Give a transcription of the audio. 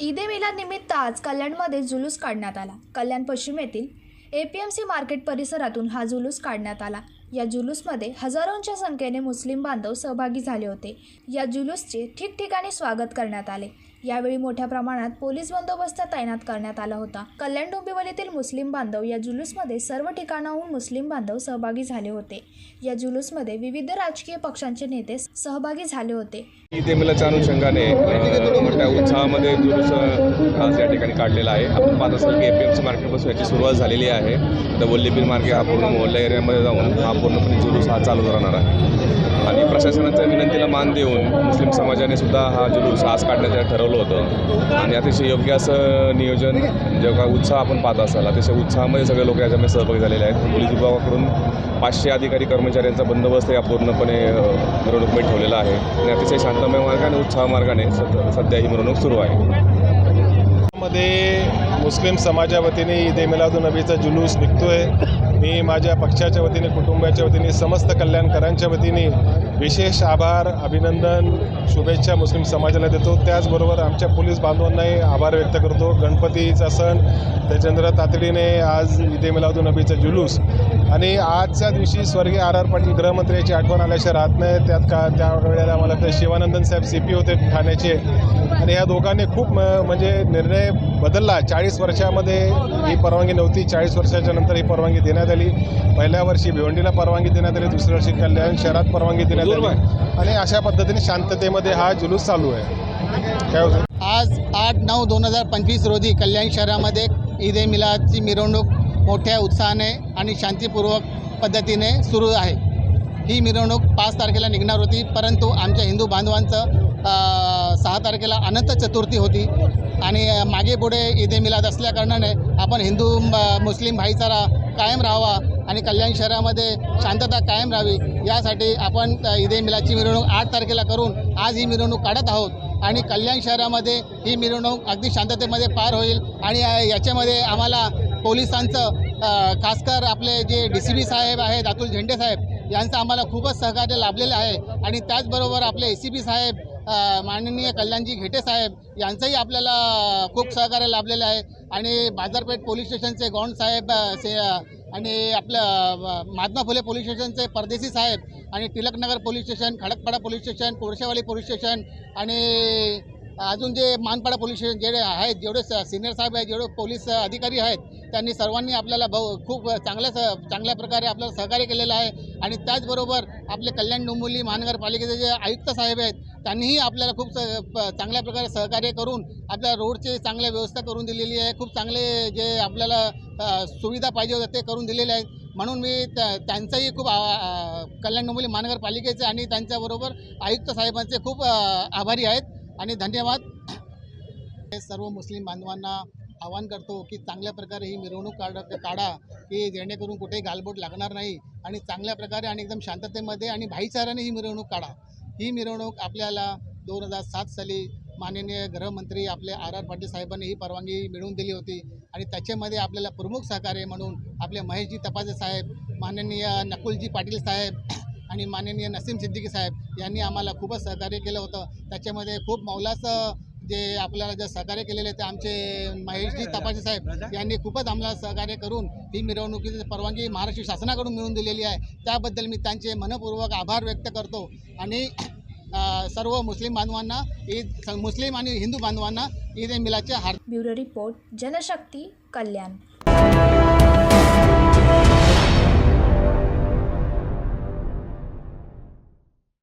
ईद ए मिलाद निमित्त आज कल्याणमध्ये जुलूस काढण्यात आला. कल्याण पश्चिम येथील A P M C market परिसरातून हा जुलूस काढण्यात आला. या जुलूसमध्ये हजारोंच्या संख्येने मुस्लिम बांधव सहभागी झाले होते. या जुलूसचे ठिकठिकाणी स्वागत करण्यात आले. यावेळी मोठ्या प्रमाणात पोलीस बंदोबस्त तैनात करण्यात आला होता. कल्याण डोंबिवलीतील मुस्लिम बांधव या जुलूसमध्ये सर्व ठिकाणाहून मुस्लिम बांधव सहभागी झाले होते. या जुलूसमध्ये विविध राजकीय पक्षांचे नेते सहभागी झाले होते. ईद ए अनुषंगाने मोठ्या उत्साहामध्ये जुलूस आज या ठिकाणी काढलेला आहे. आपण पाहत असाल की एपीएमसी मार्केटपासून याची सुरुवात झालेली आहे. डबल लिपिन मार्केट हा पूर्ण मोहल्ला एरियामध्ये जाऊन हा पूर्णपणे जुलूस हा चालू राहणार आहे. आणि प्रशासनाच्या विनंतीला मान देऊन मुस्लिम समाजाने सुद्धा हा जुलूस आज काढण्याचं ठरवलं होतं. आणि अतिशय योग्य असं नियोजन जेव्हा उत्साह आपण पाहत असाल अतिशय उत्साहामध्ये सगळे लोक याच्यामध्ये सहभागी झालेले आहेत. पोलीस विभागाकडून पाचशे अधिकारी कर्मचाऱ्यांचा बंदोबस्त या पूर्णपणे मिरवणुकीमध्ये ठेवलेला आहे. आणि अतिशय शांतमय मार्गाने उत्साह मार्गाने सध्या ही मिरवणूक सुरू आहे. मध्ये मुस्लिम समाजा वतीने ईद ए मिलादुनबीचा जुलूस निघतोय. मी माझ्या पक्षाच्या वतीने कुटुंबाच्या वतीने समस्त कल्याणकरांच्या वतीने विशेष आभार अभिनंदन शुभेच्छा मुस्लिम समाजाला देतो. त्याचबरोबर आमच्या पोलीस बांधवांनाही आभार व्यक्त करतो. गणपतीचा सण त्याच्यानंतर तातडीने आज ईद ए मिलादुनबीचा जुलूस. आणि आजच्या दिवशी स्वर्गीय आर आर पाटील गृहमंत्र्याची आठवण आल्याशिवाय राहत नाही त्यात का त्या वेळेला मला ते शिवानंदन साहेब सी पी होते ठाण्याचे. आणि ह्या दोघांनी खूप म्हणजे निर्णय बदलला. चाळीस वर्षामध्ये ही परवानगी नव्हती. चाळीस वर्षाच्या नंतर ही परवानगी देण्यात आली. पहिल्या वर्षी भिवंडीला परवानगी देण्यात आली. दुसऱ्या वर्षी कल्याण शहरात परवानगी देण्यात आली. आणि अशा पद्धतीने शांततेमध्ये हा जुलूस चालू आहे. काय होतं? आज आठ नऊ दोन हजार पंचवीस रोजी कल्याण शहरामध्ये ईद ए मिलादची मिरवणूक मोठ्या उत्साहाने आणि शांतीपूर्वक पद्धतीने सुरू आहे. ही मिरवणूक पाच तारखेला निघणार होती परंतु आमच्या हिंदू बांधवांचं सहा तारखेला अनंत चतुर्थी होती. आणि मागे पुढे ईद मिलाद असल्याकारणाने आपण हिंदू मुस्लिम भाईचारा कायम राहावा आणि कल्याण शहरामध्ये शांतता कायम राहावी यासाठी आपण अ, ईद मिलादची मिरवणूक आठ तारखेला करून आज ही मिरवणूक काढत आहोत. आणि कल्याण शहरामध्ये ही मिरवणूक अगदी शांततेमध्ये पार होईल आणि याच्यामध्ये आम्हाला पोलिसांचं खासकर आपले जे डी सी बी साहेब आहेत अतुल झेंडे साहेब यांचं आम्हाला खूपच सहकार्य लाभलेलं आहे. आणि त्याचबरोबर आपले ए सी बी साहेब माननीय कल्याणजी घेटे साहेब यांचंही आपल्याला खूप सहकार्य लाभलेलं आहे. आणि बाजारपेठ पोलीस स्टेशनचे गौंड साहेब से आणि आपलं महात्मा फुले पोलीस स्टेशनचे परदेशी साहेब आणि Tilaknagar police station Khadakpada police station Kolshewali police station आणि अजून जे मानपाडा पोलीस स्टेशन जेवढे आहेत जेवढे सिनियर साहेब आहेत जेवढे पोलीस अधिकारी आहेत त्यांनी सर्वांनी आपल्याला भाऊ खूप चांगल्या स चांगल्या प्रकारे आपल्याला सहकार्य केलेलं आहे. आणि त्याचबरोबर आपले कल्याण डोंबिवली महानगरपालिकेचे जे आयुक्त साहेब आहेत त्यांनीही आपल्याला खूप स प- चांगल्या प्रकारे सहकार्य करून आपल्या रोडची चांगल्या व्यवस्था करून दिलेली आहे. खूप चांगले जे आपल्याला सुविधा पाहिजे होत्या ते करून दिलेले आहेत. म्हणून मी त्या त्यांचाही खूप कल्याण डोंबिवली महानगरपालिकेचे आणि त्यांच्याबरोबर आयुक्त साहेबांचे खूप आभारी आहेत आणि धन्यवाद. हे सर्व मुस्लिम बांधवांना आवाहन करतो की चांगल्या प्रकारे ही मिरवणूक काढ काढा की जेणेकरून कुठेही गालबोट लागणार नाही. आणि चांगल्या प्रकारे आणि एकदम शांततेमध्ये आणि भाईचाराने ही मिरवणूक काढा. ही मिरवणूक आपल्याला दोन हजार सात साली माननीय गृहमंत्री आपले आर आर पाटील साहेबांनी ही परवानगी मिळवून दिली होती. आणि त्याच्यामध्ये आपल्याला प्रमुख सहकार्य म्हणून आपले महेशजी तपासे साहेब माननीय नकुलजी पाटील साहेब आणि माननीय नसीम सिद्दीकी साहेब यांनी आम्हाला खूपच सहकार्य केलं होतं. त्याच्यामध्ये खूप मौलाचं जे आपल्याला जे सहकार्य केलेले ते आमचे महेशजी तपासे साहेब यांनी खूपच आम्हाला सहकार्य करून ही मिरवणुकीची परवानगी महाराष्ट्र शासनाकडून मिळवून दिलेली आहे. त्याबद्दल मी त्यांचे मनपूर्वक आभार व्यक्त करतो आणि सर्व मुस्लिम बांधवांना ईद मुस्लिम आणि हिंदू बांधवांना ईद ए मिलादच्या हार्दिक ब्युरो रिपोर्ट जनशक्ती कल्याण.